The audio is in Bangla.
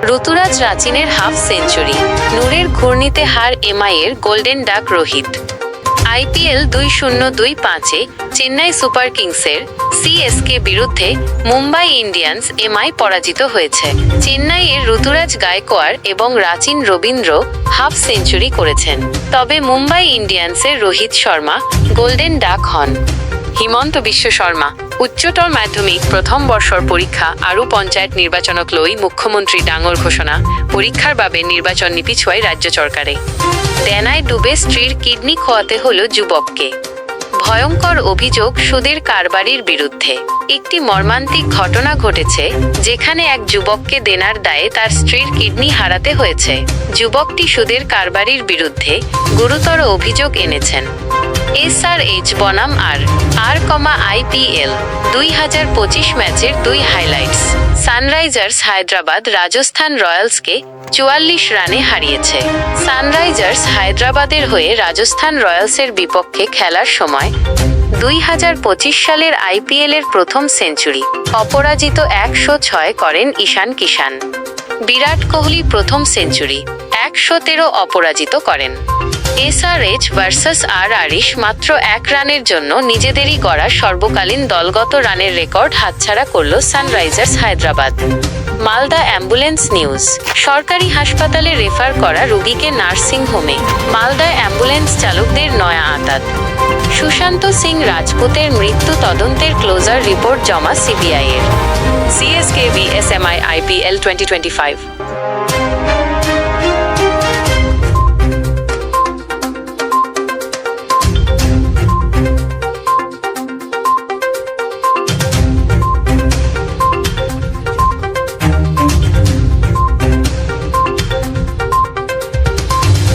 ঋতুরাজ রাচিনের হাফ সেঞ্চুরি, নূরের ঘূর্ণিতে হার এমআইয়ের গোল্ডেন ডাক রোহিত। আইপিএল দুই শূন্য দুই পাঁচে চেন্নাই সুপার কিংসের সিএসকে বিরুদ্ধে মুম্বাই ইন্ডিয়ান্স এমআই পরাজিত হয়েছে। চেন্নাইয়ের ঋতুরাজ গায়কোয়ার এবং রাচিন রবীন্দ্র হাফ সেঞ্চুরি করেছেন। তবে মুম্বাই ইন্ডিয়ান্সের রোহিত শর্মা গোল্ডেন ডাক হন। হিমন্ত বিশ্ব শর্মা উচ্চতর মাধ্যমিক, প্রথম বর্ষর পরীক্ষা আৰু পঞ্চায়ত নির্বাচনক লৈ মুখ্যমন্ত্রী ডাঙৰ ঘোষণা। পরীক্ষার বাবে নির্বাচন নিপিছুয়ায় রাজ্য চৰকাৰে তেনায় ডুবে স্ত্রীর কিডনি খোয়াতে হল যুবককে। ভয়ঙ্কর অভিযোগ সুদের কারবারির বিরুদ্ধে। একটি মর্মান্তিক ঘটনা ঘটেছে, যেখানে এক যুবককে দেনার দায়ে তার স্ত্রীর কিডনি হারাতে হয়েছে। যুবকটি সুদের কারবারির বিরুদ্ধে গুরুতর অভিযোগ এনেছেন। এসআরএইচ বনাম আর আর কমা আইপিএল দুই হাজার পঁচিশ ম্যাচের দুই হাইলাইটস। সানরাইজার্স হায়দ্রাবাদ রাজস্থান রয়্যালসকে চুয়াল্লিশ রানে হারিয়েছে। সানরাইজার্স হায়দ্রাবাদের হয়ে রাজস্থান রয়্যালসের বিপক্ষে খেলার সময় দুই হাজার পঁচিশ সালের আইপিএল এর প্রথম সেঞ্চুরি। অপরাজিত একশো ছয় করেন ঈশান কিষান বিরাট কোহলি প্রথম সেঞ্চুরি, একশো তেরো অপরাজিত করেন। এসআরএইচ ভার্সাস আর আরিশ মাত্র এক রানের জন্য নিজেদেরই গড়া সর্বকালীন দলগত রানের রেকর্ড হাতছাড়া করল Sunrisers Hyderabad. Malda ambulance news. সরকারি হাসপাতালে রেফার করা রোগীকে নার্সিং হোমে। মালদা অ্যাম্বুলেন্স চালকদের নয়া আতাত। সুশান্ত সিং রাজপুতের মৃত্যু তদন্তের ক্লোজার রিপোর্ট জমা সিবিআই এর CSK I IPL twenty twenty five